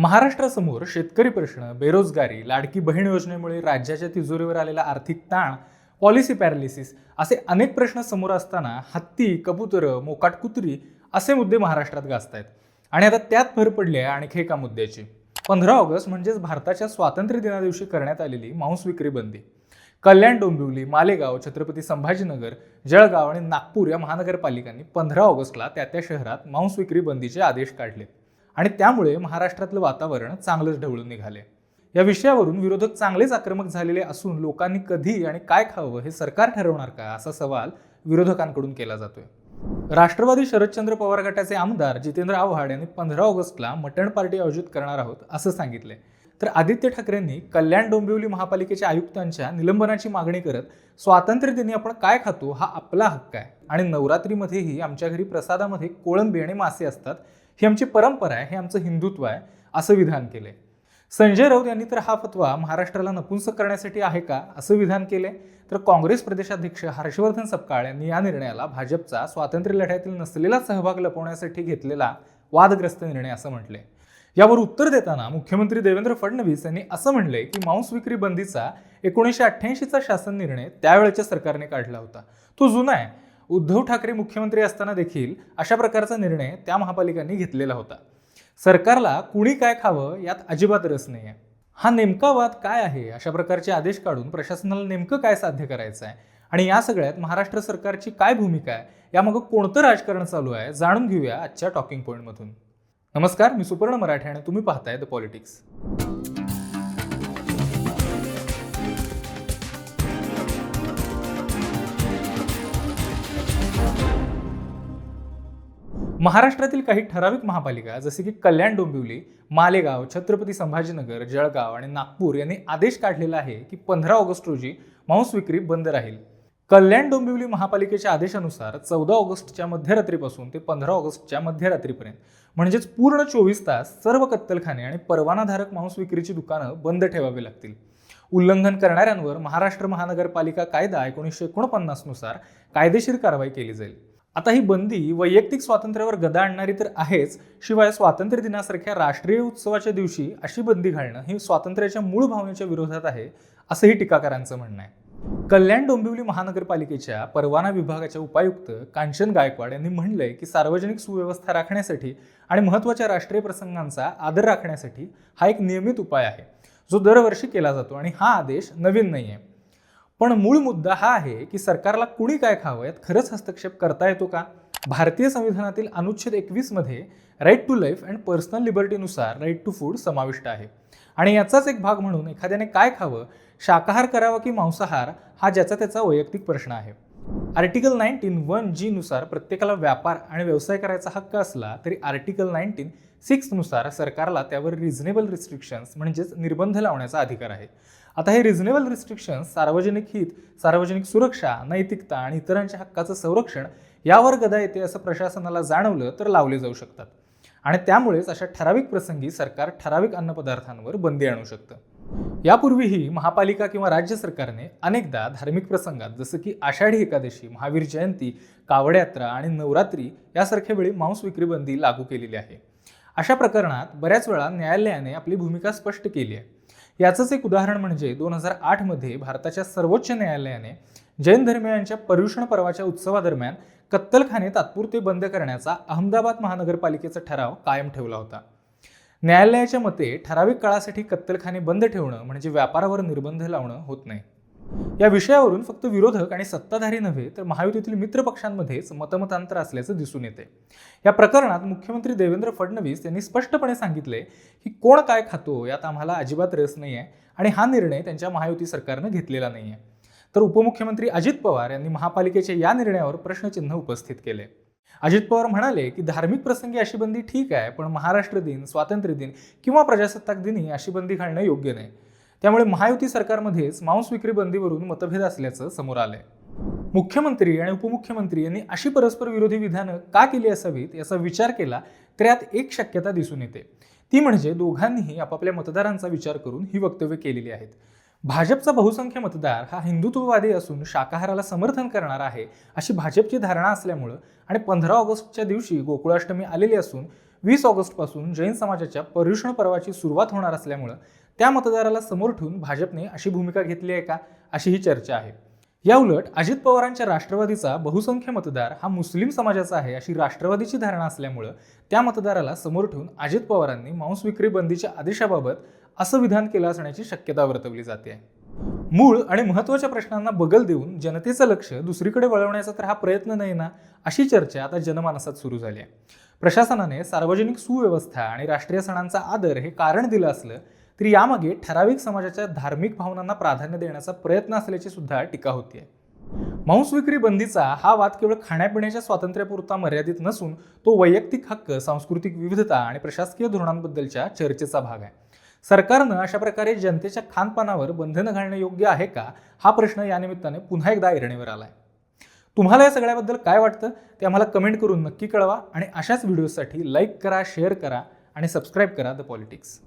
महाराष्ट्रासमोर शेतकरी प्रश्न बेरोजगारी लाडकी बहीण योजनेमुळे राज्याच्या तिजोरीवर आलेला आर्थिक ताण पॉलिसी पॅरालिसिस असे अनेक प्रश्न समोर असताना हत्ती कबुतरं मोकाट कुत्री असे मुद्दे महाराष्ट्रात गाजत आहेत आणि आता त्यात भर पडली आहे आणखी एका मुद्द्याची. पंधरा ऑगस्ट म्हणजेच भारताच्या स्वातंत्र्य दिनादिवशी करण्यात आलेली मांस विक्री बंदी. कल्याण डोंबिवली मालेगाव छत्रपती संभाजीनगर जळगाव आणि नागपूर या महानगरपालिकांनी पंधरा ऑगस्टला त्या त्या शहरात मांस विक्री बंदीचे आदेश काढले आणि त्यामुळे महाराष्ट्रातलं वातावरण चांगलंच ढवळून निघाले या विषयावरून विरोधक चांगलेच आक्रमक झालेले असून लोकांनी कधी आणि काय खावं हे सरकार ठरवणार का असा सवाल विरोधकांकडून केला जातोय. राष्ट्रवादी शरदचंद्र पवार गटाचे आमदार जितेंद्र आव्हाड यांनी पंधरा ऑगस्टला मटण पार्टी आयोजित करणार आहोत असं सांगितले तर आदित्य ठाकरेंनी कल्याण डोंबिवली महापालिकेच्या आयुक्तांच्या निलंबनाची मागणी करत स्वातंत्र्य दिनी आपण काय खातो हा आपला हक्क आहे आणि नवरात्रीमध्येही आमच्या घरी प्रसादामध्ये कोळंबी आणि मासे असतात ही आमची परंपरा आहे हे आमचं हिंदुत्व आहे असं विधान केले संजय राऊत यांनी तर हा फतवा महाराष्ट्राला नपुंसक करण्यासाठी आहे का असं विधान केले तर काँग्रेस प्रदेशाध्यक्ष हर्षवर्धन सपकाळ यांनी या निर्णयाला भाजपचा स्वातंत्र्य लढ्यातील नसलेला सहभाग लपवण्यासाठी घेतलेला वादग्रस्त निर्णय असं म्हटले यावर उत्तर देताना मुख्यमंत्री देवेंद्र फडणवीस यांनी असं म्हणले की मांस विक्री बंदीचा एकोणीसशे अठ्ठ्याऐंशीचा शासन निर्णय त्यावेळेच्या सरकारने काढला होता. तो जुना आहे. उद्धव ठाकरे मुख्यमंत्री असताना देखील अशा प्रकारचा निर्णय त्या महापालिकांनी घेतलेला होता. सरकारला कुणी काय खावं यात अजिबात रस नाही आहे हा नेमका वाद काय आहे अशा प्रकारचे आदेश काढून प्रशासनाला नेमकं काय साध्य करायचं आहे? आणि या सगळ्यात महाराष्ट्र सरकारची काय भूमिका आहे? यामागं कोणतं राजकारण चालू आहे? जाणून घेऊया आजच्या टॉकिंग पॉईंटमधून नमस्कार मी सुपर्ण मराठे आणि तुम्ही पाहताय द पॉलिटिक्स महाराष्ट्रातील काही ठराविक महापालिका जसे की कल्याण डोंबिवली मालेगाव छत्रपती संभाजीनगर जळगाव आणि नागपूर यांनी आदेश काढलेला आहे की पंधरा ऑगस्ट रोजी मांस विक्री बंद राहील. कल्याण डोंबिवली महापालिकेच्या आदेशानुसार चौदा ऑगस्टच्या मध्यरात्रीपासून ते पंधरा ऑगस्टच्या मध्यरात्रीपर्यंत म्हणजेच पूर्ण चोवीस तास सर्व कत्तलखाने आणि परवानाधारक मांस विक्रीची दुकानं बंद ठेवावी लागतील. उल्लंघन करणाऱ्यांवर महाराष्ट्र महानगरपालिका कायदा एकोणीसशे एकोणपन्नासनुसार कायदेशीर कारवाई केली जाईल. आता ही बंदी वैयक्तिक स्वातंत्र्यावर गदा आणणारी तर आहेच शिवाय स्वातंत्र्य दिनासारख्या राष्ट्रीय उत्सवाच्या दिवशी अशी बंदी घालणं ही स्वातंत्र्याच्या मूळ भावनेच्या विरोधात आहे असंही टीकाकारांचं म्हणणं आहे. कल्याण डोंबिवली महानगरपालिकेच्या परवाना विभागाच्या उपायुक्त कांचन गायकवाड यांनी म्हणलंय की सार्वजनिक सुव्यवस्था राखण्यासाठी आणि महत्त्वाच्या राष्ट्रीय प्रसंगांचा आदर राखण्यासाठी हा एक नियमित उपाय आहे जो दरवर्षी केला जातो आणि हा आदेश नवीन नाही आहे पण मूळ मुद्दा हा आहे की सरकारला कुणी काय खावं यात खरंच हस्तक्षेप करता येतो का? भारतीय संविधानातील अनुच्छेद एकवीसमध्ये right to life and personal लिबर्टीनुसार right to food समाविष्ट आहे. आणि याचाच एक भाग म्हणून एखाद्याने काय खावं शाकाहार करावा की मांसाहार हा ज्याचा त्याचा वैयक्तिक प्रश्न आहे. आर्टिकल नाईन्टीन वन जी नुसार प्रत्येकाला व्यापार आणि व्यवसाय करायचा हक्क असला तरी आर्टिकल नाईन्टीन सिक्सनुसार सरकारला त्यावर रिझनेबल रिस्ट्रिक्शन्स म्हणजेच निर्बंध लावण्याचा अधिकार आहे. आता हे रिझनेबल रिस्ट्रिक्शन्स सार्वजनिक हित सार्वजनिक सुरक्षा नैतिकता आणि इतरांच्या हक्काचं संरक्षण यावर गदा येते असं प्रशासनाला जाणवलं तर लावले जाऊ शकतात. आणि त्यामुळेच अशा ठराविक प्रसंगी सरकार ठराविक अन्नपदार्थांवर बंदी आणू शकतं. यापूर्वीही महापालिका किंवा राज्य सरकारने अनेकदा धार्मिक प्रसंगात जसं की आषाढी एकादशी महावीर जयंती कावड यात्रा आणि नवरात्री यासारख्या वेळी मांस विक्री बंदी लागू केलेली आहे. अशा प्रकरणात बऱ्याच वेळा न्यायालयाने आपली भूमिका स्पष्ट केली आहे. याचंच एक उदाहरण म्हणजे दोन हजार आठमध्ये भारताच्या सर्वोच्च न्यायालयाने जैन धर्मियांच्या पर्युषण पर्वाच्या उत्सवादरम्यान कत्तलखाने तात्पुरते बंद करण्याचा अहमदाबाद महानगरपालिकेचा ठराव कायम ठेवला होता. न्यायालयाच्या मते ठराविक काळासाठी कत्तलखाने बंद ठेवणं म्हणजे व्यापारावर निर्बंध लावणं होत नाही. या विषयावरून फक्त विरोधक आणि सत्ताधारी नव्हे तर महायुतीतील मित्र पक्षांमध्येच मतमतांतर असल्याचं दिसून येते या प्रकरणात मुख्यमंत्री देवेंद्र फडणवीस यांनी स्पष्टपणे सांगितले की कोण काय खातो यात आम्हाला अजिबात रस नाही आहे आणि हा निर्णय त्यांच्या महायुती सरकारनं घेतलेला नाही आहे तर उपमुख्यमंत्री अजित पवार यांनी महापालिकेच्या या निर्णयावर प्रश्नचिन्ह उपस्थित केले. अजित पवार म्हणाले की धार्मिक प्रसंगी अशी बंदी ठीक आहे पण महाराष्ट्र दिन स्वातंत्र्य दिन किंवा प्रजासत्ताक दिनी अशी बंदी घालणं योग्य नाही. त्यामुळे महायुती सरकारमध्येच मांस विक्री बंदीवरून मतभेद असल्याचं समोर आलंय. मुख्यमंत्री आणि उपमुख्यमंत्री यांनी अशी परस्पर विरोधी विधानं का केली असावीत याचा विचार केला तर यात एक शक्यता दिसून येते. ती म्हणजे दोघांनीही आपापल्या मतदारांचा विचार करून ही वक्तव्य केलेली आहेत. भाजपचा बहुसंख्य मतदार हा हिंदुत्ववादी असून शाकाहाराला समर्थन करणार आहे अशी भाजपची धारणा असल्यामुळं आणि पंधरा ऑगस्टच्या दिवशी गोकुळाष्टमी आलेली असून वीस ऑगस्टपासून जैन समाजाच्या पर्युषण पर्वाची सुरुवात होणार असल्यामुळं त्या मतदाराला समोर ठेवून भाजपने अशी भूमिका घेतली आहे का अशी ही चर्चा आहे. या उलट अजित पवारांच्या राष्ट्रवादीचा बहुसंख्य मतदार हा मुस्लिम समाजाचा आहे अशी राष्ट्रवादीची धारणा असल्यामुळं त्या मतदाराला समोर ठेवून अजित पवारांनी मांस विक्री बंदीच्या आदेशाबाबत असं विधान केलं असण्याची शक्यता वर्तवली जाते. मूळ आणि महत्त्वाच्या प्रश्नांना बगल देऊन जनतेचं लक्ष दुसरीकडे वळवण्याचा तर हा प्रयत्न नाही ना अशी चर्चा आता जनमानसात सुरू झाली आहे. प्रशासनाने सार्वजनिक सुव्यवस्था आणि राष्ट्रीय सणांचा आदर हे कारण दिलं असलं तरी यामागे ठराविक समाजाच्या धार्मिक भावनांना प्राधान्य देण्याचा प्रयत्न असल्याची सुद्धा टीका होतीये. मांस विक्री बंदीचा हा वाद केवळ खाण्यापिण्याच्या स्वातंत्र्यापुरता मर्यादित नसून तो वैयक्तिक हक्क सांस्कृतिक विविधता आणि प्रशासकीय धोरणांबद्दलच्या चर्चेचा भाग आहे. सरकारनं अशा प्रकारे जनतेच्या खानपानावर बंधनं घालणं योग्य आहे का? हा प्रश्न या निमित्ताने पुन्हा एकदा ऐरणीवर आलाय. तुम्हाला या सगळ्याबद्दल काय वाटतं? ते आम्हाला कमेंट करून नक्की कळवा आणि अशाच व्हिडिओसाठी लाईक करा शेअर करा आणि सबस्क्राईब करा द पॉलिटिक्स